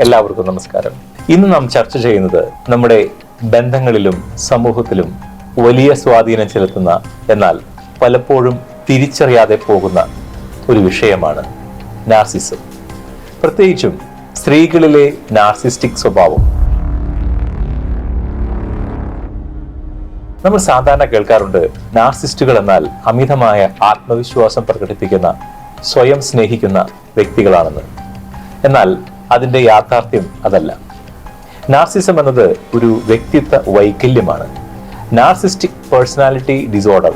എല്ലാവർക്കും നമസ്കാരം. ഇന്ന് നാം ചർച്ച ചെയ്യുന്നത് നമ്മുടെ ബന്ധങ്ങളിലും സമൂഹത്തിലും വലിയ സ്വാധീനം ചെലുത്തുന്ന എന്നാൽ പലപ്പോഴും തിരിച്ചറിയാതെ പോകുന്ന ഒരു വിഷയമാണ് നാർസിസം. പ്രത്യേകിച്ചും സ്ത്രീകളിലെ നാർസിസ്റ്റിക് സ്വഭാവം. നമ്മൾ സാധാരണ കേൾക്കാറുണ്ട് നാർസിസ്റ്റുകൾ എന്നാൽ അമിതമായ ആത്മവിശ്വാസം പ്രകടിപ്പിക്കുന്ന സ്വയം സ്നേഹിക്കുന്ന വ്യക്തികളാണെന്ന്. എന്നാൽ അതിന്റെ യാഥാർത്ഥ്യം അതല്ല. നാർസിസം എന്നത് ഒരു വ്യക്തിത്വ വൈകല്യമാണ്. Narcissistic personality disorder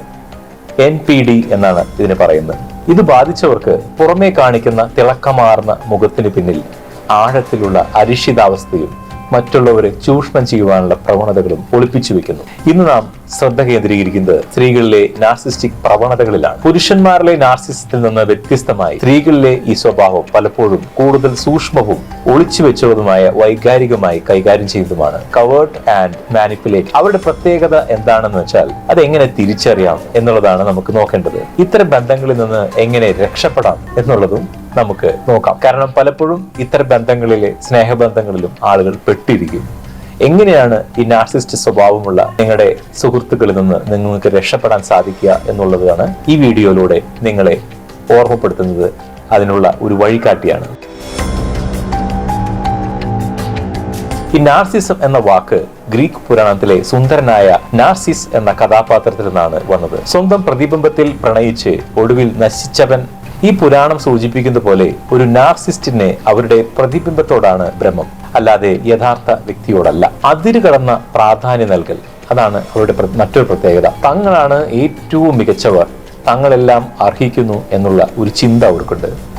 N P D എന്നാണ് ഇതിന് പറയുന്നത്. ഇത് ബാധിച്ചവർക്ക് പുറമേ കാണിക്കുന്ന തിളക്കമാർന്ന മുഖത്തിന് പിന്നിൽ ആഴത്തിലുള്ള അരിഷിതാവസ്ഥയും മറ്റുള്ളവരെ ചൂഷണം ചെയ്യുവാനുള്ള പ്രവണതകളും ഒളിപ്പിച്ചു വെക്കുന്നു. ഇന്ന് നാം ശ്രദ്ധ കേന്ദ്രീകരിക്കുന്നത് സ്ത്രീകളിലെ നാർസിസ്റ്റിക് പ്രവണതകളിലാണ്. പുരുഷന്മാരിലെ നാർസിസത്തിൽ നിന്ന് വ്യത്യസ്തമായി സ്ത്രീകളിലെ ഈ സ്വഭാവം പലപ്പോഴും കൂടുതൽ സൂക്ഷ്മവും ഒളിച്ചു വെച്ചതുമായ വൈകാരികമായി കൈകാര്യം ചെയ്യുന്നതുമാണ്. കവേർട്ട് ആൻഡ് മാനിപ്പുലേറ്റ് അവരുടെ പ്രത്യേകത എന്താണെന്ന് വെച്ചാൽ അത് എങ്ങനെ തിരിച്ചറിയാം എന്നുള്ളതാണ് നമുക്ക് നോക്കേണ്ടത്. ഇത്തരം ബന്ധങ്ങളിൽ നിന്ന് എങ്ങനെ രക്ഷപ്പെടാം എന്നുള്ളതും നമുക്ക് നോക്കാം. കാരണം പലപ്പോഴും ഇത്തരം ബന്ധങ്ങളിലെ സ്നേഹബന്ധങ്ങളിലും ആളുകൾ പെട്ടിരിക്കും. എങ്ങനെയാണ് ഈ നാർസിസ്റ്റ് സ്വഭാവമുള്ള നിങ്ങളുടെ സുഹൃത്തുക്കളിൽ നിന്ന് നിങ്ങൾക്ക് രക്ഷപ്പെടാൻ സാധിക്കുക എന്നുള്ളതാണ് ഈ വീഡിയോയിലൂടെ നിങ്ങളെ ഓർമ്മപ്പെടുത്തുന്നത്. അതിനുള്ള ഒരു വഴികാട്ടിയാണ്. ഈ നാർസിസം എന്ന വാക്ക് ഗ്രീക്ക് പുരാണത്തിലെ സുന്ദരനായ നാർസിസ് എന്ന കഥാപാത്രത്തിൽ നിന്നാണ് വന്നത്. സ്വന്തം പ്രതിബിംബത്തിൽ പ്രണയിച്ച് ഒടുവിൽ നശിച്ചവൻ ഈ പുരാണം സൂചിപ്പിക്കുന്ന പോലെ ഒരു നാർസിസ്റ്റിനെ അവരുടെ പ്രതിബിംബത്തോടാണ് ഭ്രമം അല്ലാതെ യഥാർത്ഥ വ്യക്തിയോടല്ല. അതിര് കടന്ന പ്രാധാന്യം നൽകൽ അതാണ് അവരുടെ മറ്റൊരു പ്രത്യേകത. തങ്ങളാണ് ഏറ്റവും മികച്ചവർ. തങ്ങളെല്ലാം അർഹിക്കുന്നു എന്നുള്ള ഒരു ചിന്ത അവർക്കുണ്ട്.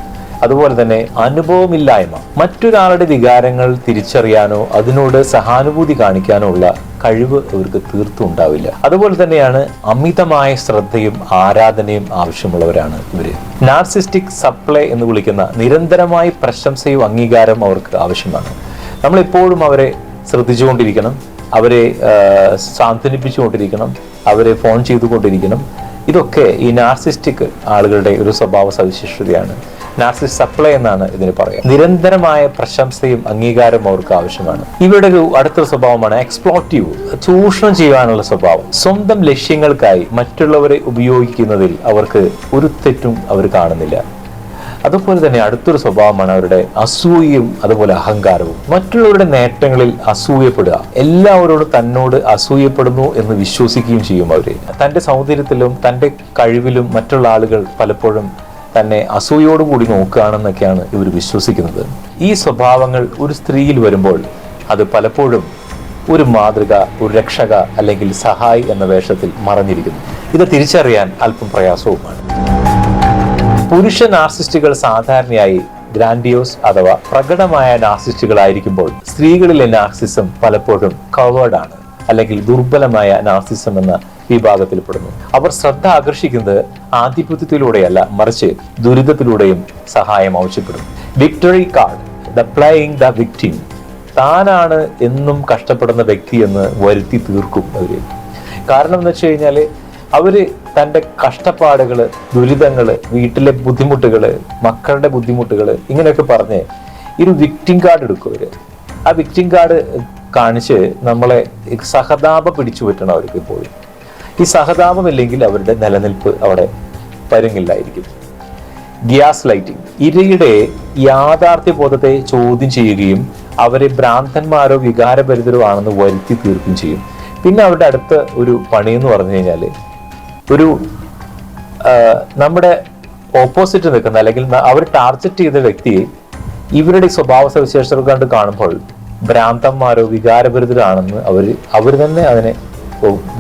അതുപോലെ തന്നെ അനുഭവമില്ലായ്മ. മറ്റൊരാളുടെ വികാരങ്ങൾ തിരിച്ചറിയാനോ അതിനോട് സഹാനുഭൂതി കാണിക്കാനോ ഉള്ള കഴിവ് അവർക്ക് തീർത്തും ഉണ്ടാവില്ല. അതുപോലെ തന്നെയാണ് അമിതമായ ശ്രദ്ധയും ആരാധനയും ആവശ്യമുള്ളവരാണ് ഇവർ. നാർസിസ്റ്റിക് സപ്ലൈ എന്ന് വിളിക്കുന്ന നിരന്തരമായ പ്രശംസയും അംഗീകാരം അവർക്ക് ആവശ്യമാണ്. നമ്മൾ എപ്പോഴും അവരെ ശ്രദ്ധിച്ചുകൊണ്ടിരിക്കണം അവരെ സാന്ത്വനിപ്പിച്ചുകൊണ്ടിരിക്കണം അവരെ ഫോൺ ചെയ്തുകൊണ്ടിരിക്കണം. ഇതൊക്കെ ഈ നാർസിസ്റ്റിക് ആളുകളുടെ ഒരു സ്വഭാവ സവിശേഷതയാണ്. നാർസിസ് സപ്ലൈ എന്നാണ് ഇതിന് പറയുക. നിരന്തരമായ പ്രശംസയും അംഗീകാരവും അവർക്ക് ആവശ്യമാണ്. ഇവരുടെ ഒരു അടുത്ത സ്വഭാവമാണ് എക്സ്പ്ലോട്ടീവ് ചൂഷണം ചെയ്യാനുള്ള സ്വഭാവം. സ്വന്തം ലക്ഷ്യങ്ങൾക്കായി മറ്റുള്ളവരെ ഉപയോഗിക്കുന്നതിൽ അവർക്ക് ഒരു തെറ്റും അവർ കാണുന്നില്ല. അതുപോലെ തന്നെ അടുത്തൊരു സ്വഭാവമാണ് അവരുടെ അസൂയയും അതുപോലെ അഹങ്കാരവും. മറ്റുള്ളവരുടെ നേട്ടങ്ങളിൽ അസൂയപ്പെടുക. എല്ലാവരോടും തന്നോട് അസൂയപ്പെടുന്നു എന്ന് വിശ്വസിക്കുകയും ചെയ്യും അവർ. തന്റെ സൗന്ദര്യത്തിലും തന്റെ കഴിവിലും മറ്റുള്ള ആളുകൾ പലപ്പോഴും തന്നെ അസൂയോടുകൂടി നോക്കുകയാണെന്നൊക്കെയാണ് ഇവർ വിശ്വസിക്കുന്നത്. ഈ സ്വഭാവങ്ങൾ ഒരു സ്ത്രീയിൽ വരുമ്പോൾ അത് പലപ്പോഴും ഒരു മാതൃക ഒരു രക്ഷക അല്ലെങ്കിൽ സഹായി എന്ന വേഷത്തിൽ മറഞ്ഞിരിക്കുന്നു. ഇത് തിരിച്ചറിയാൻ അല്പം പ്രയാസവുമാണ്. പുരുഷ നാർസിസ്റ്റുകൾ സാധാരണയായി ഗ്രാൻഡിയോസ് അഥവാ പ്രകടമായ നാർസിസ്റ്റുകളായിരിക്കുമ്പോൾ സ്ത്രീകളിലെ നാർസിസം പലപ്പോഴും കവേർഡ് ആണ് അല്ലെങ്കിൽ ദുർബലമായ നാസിസം എന്ന വിഭാഗത്തിൽപ്പെടുന്നു അവർ ശ്രദ്ധ ആകർഷിക്കുന്നത് ആധിപത്യത്തിലൂടെയല്ല മറിച്ച് ദുരിതത്തിലൂടെയും സഹായം ആവശ്യപ്പെടും victory card the playing the victim താനാണ് എന്നും കഷ്ടപ്പെടുന്ന വ്യക്തി എന്ന് വരുത്തി തീർക്കും അവർ. കാരണം എന്ന് വെച്ച് കഴിഞ്ഞാൽ അവർ തന്റെ കഷ്ടപ്പാടുകൾ ദുരിതങ്ങൾ വീട്ടിലെ ബുദ്ധിമുട്ടുകൾ മക്കളുടെ ബുദ്ധിമുട്ടുകൾ ഇങ്ങനെയൊക്കെ പറഞ്ഞ് ഒരു വിക്ടിം കാർഡ് എടുക്കും അവർ. ആ വിക്ടിം കാർഡ് കാണിച്ച് നമ്മളെ സഹതാപം പിടിച്ചു പറ്റണം അവർക്ക് ഇപ്പോഴും ഈ സഹതാപമില്ലെങ്കിൽ അവരുടെ നിലനിൽപ്പ് അവിടെ പരുങ്ങില്ലായിരിക്കും. Gas lighting. ഇരയുടെ യാഥാർത്ഥ്യബോധത്തെ ചോദ്യം ചെയ്യുകയും അവരെ ഭ്രാന്തന്മാരോ വികാരഭരിതരോ ആണെന്ന് വരുത്തി തീർക്കുകയും ചെയ്യും. പിന്നെ അവരുടെ അടുത്ത ഒരു പണി എന്ന് പറഞ്ഞു കഴിഞ്ഞാൽ ഒരു നമ്മുടെ ഓപ്പോസിറ്റ് നിൽക്കുന്ന അല്ലെങ്കിൽ അവർ ടാർഗറ്റ് ചെയ്ത വ്യക്തിയെ ഇവരുടെ സ്വഭാവ സവിശേഷതകൾ കണ്ട് കാണുമ്പോൾ ഭ്രാന്തന്മാരോ വികാരഭരിതരാണെന്ന് അവർ അവർ തന്നെ അതിനെ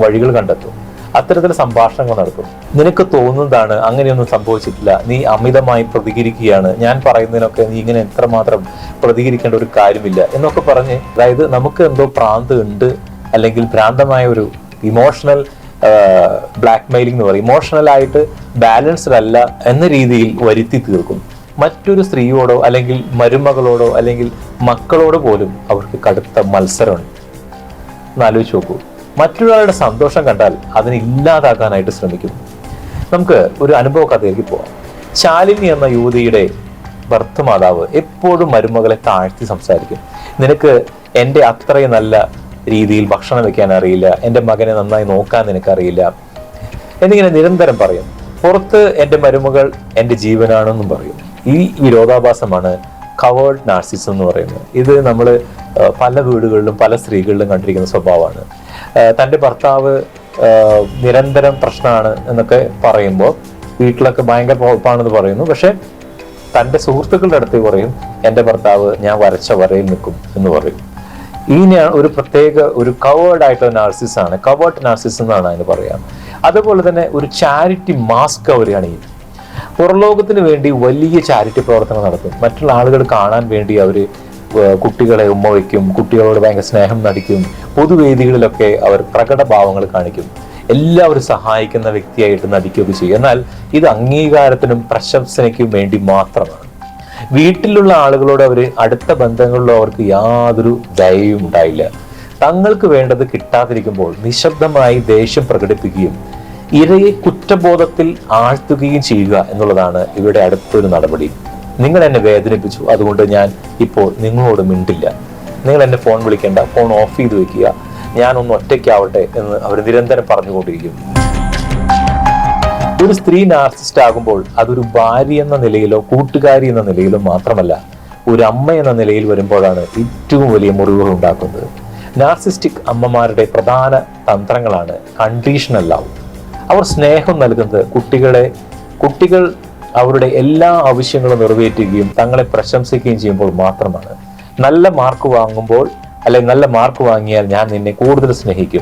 വഴികൾ കണ്ടെത്തും. അത്തരത്തിൽ സംഭാഷണങ്ങൾ നടത്തും. നിനക്ക് തോന്നുന്നതാണ് അങ്ങനെയൊന്നും സംഭവിച്ചിട്ടില്ല. നീ അമിതമായി പ്രതികരിക്കുകയാണ്. ഞാൻ പറയുന്നതിനൊക്കെ നീ ഇങ്ങനെ എത്രമാത്രം പ്രതികരിക്കേണ്ട ഒരു കാര്യമില്ല എന്നൊക്കെ പറഞ്ഞ് അതായത് നമുക്ക് എന്തോ പ്രാന്ത് ഉണ്ട് അല്ലെങ്കിൽ ഭ്രാന്തമായ ഒരു ഇമോഷണൽ ബ്ലാക്ക് മെയിലിംഗ് എന്ന് പറയും. ഇമോഷണൽ ആയിട്ട് ബാലൻസ്ഡ് അല്ല എന്ന രീതിയിൽ വരുത്തി തീർക്കും. മറ്റൊരു സ്ത്രീയോടോ അല്ലെങ്കിൽ മരുമകളോടോ അല്ലെങ്കിൽ മക്കളോട് പോലും അവർക്ക് കടുത്ത മത്സരമുണ്ട്. എന്നാലോചിച്ച് നോക്കൂ. മറ്റൊരാളുടെ സന്തോഷം കണ്ടാൽ അതിനെ ഇല്ലാതാക്കാനായിട്ട് ശ്രമിക്കും നമുക്ക് ഒരു അനുഭവ കഥയിലേക്ക് പോവാം. ശാലിനി എന്ന യുവതിയുടെ ഭർത്തമാതാവ് എപ്പോഴും മരുമകളെ താഴ്ത്തി സംസാരിക്കും. നിനക്ക് എന്റെ അത്രയും നല്ല രീതിയിൽ ഭക്ഷണം വെക്കാൻ അറിയില്ല എന്റെ മകനെ നന്നായി നോക്കാൻ നിനക്കറിയില്ല എന്നിങ്ങനെ നിരന്തരം പറയും. പുറത്ത് എന്റെ മരുമകൾ എന്റെ ജീവനാണെന്നും പറയും. ഈ വിരോധാഭാസമാണ് കവേർഡ് നാർസിസം എന്ന് പറയുന്നത്. ഇത് നമ്മൾ പല വീടുകളിലും പല സ്ത്രീകളിലും കണ്ടിരിക്കുന്ന സ്വഭാവമാണ്. തന്റെ ഭർത്താവ് നിരന്തരം പ്രശ്നമാണ് എന്നൊക്കെ പറയുമ്പോൾ വീട്ടിലൊക്കെ ഭയങ്കര കുഴപ്പമാണെന്ന് പറയുന്നു. പക്ഷെ തന്റെ സുഹൃത്തുക്കളുടെ അടുത്ത് പറയും എന്റെ ഭർത്താവ് ഞാൻ വരച്ച വരയിൽ നിൽക്കും എന്ന് പറയും. ഈ ഒരു പ്രത്യേക ഒരു കവേർഡ് ആയിട്ടുള്ള നാർസിസ് ആണ് കവേർഡ് നാർസിസ് എന്നാണ് അതിന് പറയാം. അതുപോലെ തന്നെ ഒരു ചാരിറ്റി മാസ്ക് അവർ അണിയും. പുറലോകത്തിന് വേണ്ടി വലിയ ചാരിറ്റി പ്രവർത്തനം നടത്തും. മറ്റുള്ള ആളുകൾ കാണാൻ വേണ്ടി അവർ കുട്ടികളെ ഉമ്മ വയ്ക്കും കുട്ടികളോട് ഭയങ്കര സ്നേഹം നടിക്കും പൊതുവേദികളിലൊക്കെ അവർ പ്രകടഭാവങ്ങൾ കാണിക്കും. എല്ലാവരും സഹായിക്കുന്ന വ്യക്തിയായിട്ട് നടിക്കുകയൊക്കെ ചെയ്യും. എന്നാൽ ഇത് അംഗീകാരത്തിനും പ്രശംസനയ്ക്കും വേണ്ടി മാത്രമാണ്. വീട്ടിലുള്ള ആളുകളോട് അവർ അടുത്ത ബന്ധങ്ങളിലോ അവർക്ക് യാതൊരു ദയയും ഉണ്ടായില്ല. തങ്ങൾക്ക് വേണ്ടത് കിട്ടാതിരിക്കുമ്പോൾ നിശബ്ദമായി ദേഷ്യം പ്രകടിപ്പിക്കുകയും ഇരയെ കുറ്റബോധത്തിൽ ആഴ്ത്തുകയും ചെയ്യുക എന്നുള്ളതാണ് ഇവരുടെ അടുത്തൊരു നടപടി. നിങ്ങൾ എന്നെ വേദനിപ്പിച്ചു അതുകൊണ്ട് ഞാൻ ഇപ്പോൾ നിങ്ങളോട് മിണ്ടില്ല. നിങ്ങൾ എന്നെ ഫോൺ വിളിക്കേണ്ട ഫോൺ ഓഫ് ചെയ്ത് വെക്കുക. ഞാനൊന്ന് ഒറ്റയ്ക്കാവട്ടെ എന്ന് അവർ നിരന്തരം പറഞ്ഞുകൊണ്ടിരിക്കും. ഒരു സ്ത്രീ നാർസിസ്റ്റ് ആകുമ്പോൾ അതൊരു ഭാര്യ എന്ന നിലയിലോ കൂട്ടുകാരി എന്ന നിലയിലോ മാത്രമല്ല ഒരു അമ്മ എന്ന നിലയിൽ വരുമ്പോഴാണ് ഏറ്റവും വലിയ മുറിവുകൾ ഉണ്ടാക്കുന്നത്. നാർസിസ്റ്റിക് അമ്മമാരുടെ പ്രധാന തന്ത്രങ്ങളാണ് കണ്ടീഷണൽ ലവ് അവർ സ്നേഹം നൽകുന്നത് കുട്ടികളെ കുട്ടികൾ അവരുടെ എല്ലാ ആവശ്യങ്ങളും നിറവേറ്റുകയും തങ്ങളെ പ്രശംസിക്കുകയും ചെയ്യുമ്പോൾ മാത്രമാണ്. നല്ല മാർക്ക് വാങ്ങുമ്പോൾ അല്ലെങ്കിൽ നല്ല മാർക്ക് വാങ്ങിയാൽ ഞാൻ നിന്നെ കൂടുതൽ സ്നേഹിക്കും.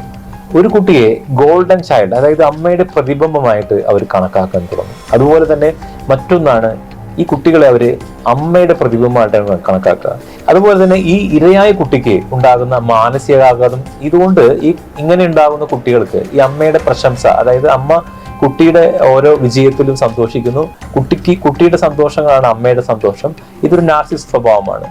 ഒരു കുട്ടിയെ ഗോൾഡൻ ചൈൽഡ് അതായത് അമ്മയുടെ പ്രതിബിംബമായിട്ട് അവർ കണക്കാക്കാൻ തുടങ്ങും. അതുപോലെ തന്നെ മറ്റൊന്നാണ് ഈ കുട്ടികളെ അവർ അമ്മയുടെ പ്രതിബിംബമായിട്ടാണ് കണക്കാക്കുക. അതുപോലെ തന്നെ ഈ ഇരയായ കുട്ടിക്ക് ഉണ്ടാകുന്ന മാനസികാഘാതം ഇതുകൊണ്ട് ഈ ഇങ്ങനെ ഉണ്ടാകുന്ന കുട്ടികൾക്ക് ഈ അമ്മയുടെ പ്രശംസ അതായത് അമ്മ കുട്ടിയുടെ ഓരോ വിജയത്തിലും സന്തോഷിക്കുന്നു. കുട്ടിക്ക് കുട്ടിയുടെ സന്തോഷങ്ങളാണ് അമ്മയുടെ സന്തോഷം. ഇതൊരു നാർസിസ് സ്വഭാവമാണ്.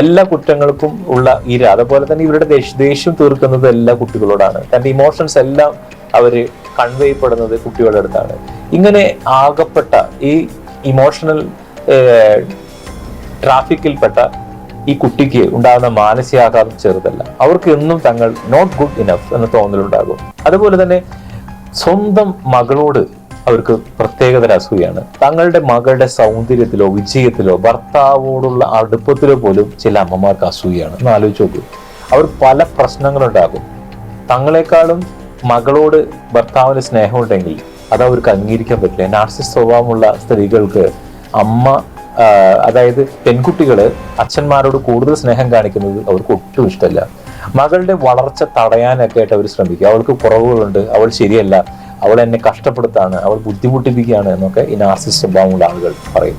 എല്ലാ കുറ്റങ്ങൾക്കും ഉള്ള ഇര അതുപോലെ തന്നെ ഇവരുടെ ദേഷ്യ തീർക്കുന്നത് എല്ലാ കുട്ടികളോടാണ്. തന്റെ ഇമോഷൻസ് എല്ലാം അവർ കൺവേ ചെയ്യപ്പെടുന്നത് കുട്ടികളുടെ അടുത്താണ്. ഇങ്ങനെ ആകപ്പെട്ട ഈ ഇമോഷണൽ ട്രാഫിക്കിൽപ്പെട്ട ഈ കുട്ടിക്ക് ഉണ്ടാകുന്ന മാനസികാഘാതം ചെറുതല്ല. അവർക്ക് എന്നും തങ്ങൾ നോട്ട് ഗുഡ് ഇനഫ് എന്ന തോന്നലുണ്ടാകും. അതുപോലെ തന്നെ സ്വന്തം മകളോട് അവർക്ക് പ്രത്യേകതര അസൂയാണ്. തങ്ങളുടെ മകളുടെ സൗന്ദര്യത്തിലോ വിജയത്തിലോ ഭർത്താവോടുള്ള അടുപ്പത്തിലോ പോലും ചില അമ്മമാർക്ക് അസൂയാണ്. എന്ന് ആലോചിച്ച് നോക്കൂ. അവർ പല പ്രശ്നങ്ങളുണ്ടാകും. തങ്ങളെക്കാളും മകളോട് ഭർത്താവിന് സ്നേഹമുണ്ടെങ്കിൽ അത് അവർക്ക് അംഗീകരിക്കാൻ പറ്റില്ല. നാർസിസ് സ്വഭാവമുള്ള സ്ത്രീകൾക്ക് അമ്മ അതായത് പെൺകുട്ടികൾ അച്ഛന്മാരോട് കൂടുതൽ സ്നേഹം കാണിക്കുന്നത് അവർക്ക് ഒട്ടും ഇഷ്ടമല്ല. മകളുടെ വളർച്ച തടയാനൊക്കെ ആയിട്ട് അവർ ശ്രമിക്കും. അവൾക്ക് കുറവുകളുണ്ട് അവൾ ശരിയല്ല അവൾ എന്നെ കഷ്ടപ്പെടുത്താണ് അവൾ ബുദ്ധിമുട്ടിപ്പിക്കുകയാണ് എന്നൊക്കെ ഈ നാർസിസ് സ്വഭാവമുള്ള ആളുകൾ പറയും